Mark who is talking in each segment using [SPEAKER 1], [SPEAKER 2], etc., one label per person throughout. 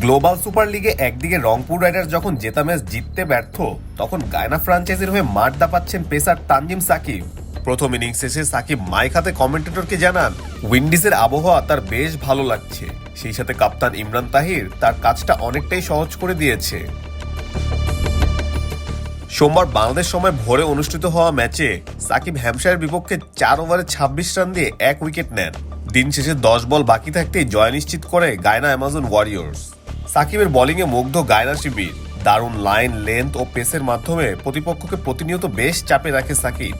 [SPEAKER 1] Global super লিগে একদিকে Rangpur Riders যখন জেতা ম্যাচ জিততে ব্যর্থ, তখন গায়না ফ্রাঞ্চাইজির হয়ে মাঠ দাপাচ্ছেন পেসার তানজিম সাকিব। প্রথম ইনিংস শেষে সাকিব মাইক হাতে কমেন্টেটরকে জানান, উইন্ডিজের আবহাওয়া তার বেশ ভালো লাগছে। সেই সাথে কাপ্তান ইমরান তাহির তার কাজটা অনেকটাই সহজ করে দিয়েছে। সোমবার বাংলাদেশ সময় ভোরে অনুষ্ঠিত হওয়া ম্যাচে সাকিব হ্যামশায়ের বিপক্ষে চার ওভারে ছাব্বিশ রান দিয়ে এক উইকেট নেন। দিন শেষে দশ বল বাকি থাকতেই জয় নিশ্চিত করে গায়না অ্যামাজন ওয়ারিয়র্স। সাকিবের বোলিংয়ে মুগ্ধ গায়না শিবির। দারুণ লাইন, লেন্থ ও পেসের মাধ্যমে প্রতিপক্ষকে প্রতিনিয়ত বেশ চাপে রাখে সাকিব।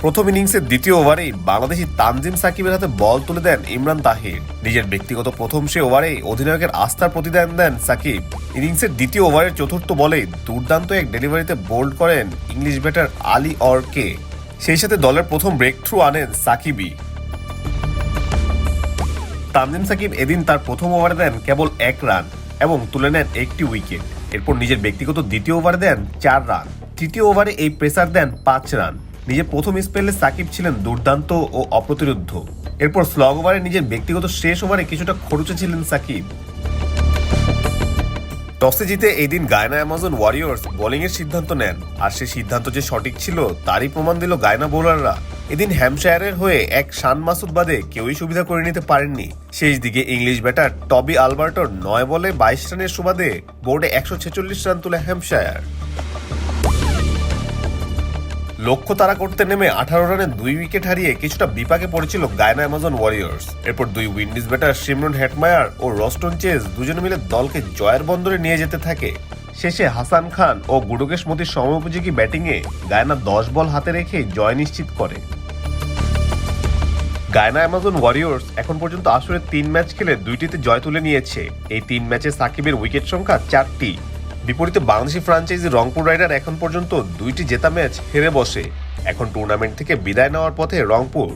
[SPEAKER 1] প্রথম ইনিংসের দ্বিতীয় ওভারেই বাংলাদেশি তানজিম সাকিবের হাতে বল তুলে দেন ইমরান তাহির। নিজের ব্যক্তিগত প্রথম সে ওভারেই অধিনায়কের আস্থার প্রতিদান দেন সাকিব। ইনিংসের দ্বিতীয় ওভারের চতুর্থ বলেই দুর্দান্ত এক ডেলিভারিতে বোল্ড করেন ইংলিশ ব্যাটার আলী অরকে। সেই সাথে দলের প্রথম ব্রেক থ্রু আনেন সাকিবই। তানজিম সাকিব এদিন তার প্রথম ওভারে দেন কেবল এক রান এবং তুলে নেন একটি উইকেট এরপর নিজের ব্যক্তিগত দ্বিতীয় ওভারে দেন চার রান তৃতীয় ওভারে এই প্রেসার দেন পাঁচ রান নিজের প্রথম স্পেলে সাকিব ছিলেন দুর্দান্ত ও অপ্রতিরোধ্য। এরপর স্লগ ওভারে নিজের ব্যক্তিগত শেষ ওভারে কিছুটা খরচে ছিলেন সাকিব। টসে জিতে এই দিন গায়না অ্যামাজন ওয়ারিয়র্স বোলিং এর সিদ্ধান্ত নেন। আর সেই সিদ্ধান্ত যে সঠিক ছিল, তারই প্রমাণ দিল গায়না বোলাররা। এদিন হ্যামশায়ারের হয়ে এক শান মাসুদ বাদে কেউই সুবিধা করে নিতে পারেননি। শেষ দিকে ইংলিশ ব্যাটার টবি আলবার্টর নয় বলে বাইশ রানের সুবাদে বোর্ডে একশো ছেচল্লিশ রান তুলে হ্যামশায়ার লক্ষ্য তারা করতে নেমে আঠারো রানে দুই উইকেট হারিয়ে কিছুটা বিপাকে পড়েছিল গায়না অ্যামাজন ওয়ারিয়র্স। এরপর দুই উইন্ডিজ ব্যাটার সিমরন হেটমায়ার ও রস্টন চেজ দুজনে মিলে দলকে জয়ের বন্দরে নিয়ে যেতে থাকে। শেষে হাসান খান ও গুডোকেশ মতির সময়োপযোগী ব্যাটিংয়ে গায়না দশ বল হাতে রেখে জয় নিশ্চিত করে। গায়না অ্যামাজন ওয়ারিয়র্স এখন পর্যন্ত আসরে তিন ম্যাচ খেলে দুইটিতে জয় তুলে নিয়েছে। এই তিন ম্যাচে সাকিবের উইকেট সংখ্যা চারটি। বিপরীতে বাংলাদেশি ফ্রাঞ্চাইজি রংপুর রাইডার এখন পর্যন্ত দুইটি জেতা ম্যাচ হেরে বসে। এখন টুর্নামেন্ট থেকে বিদায় নেওয়ার পথে রংপুর।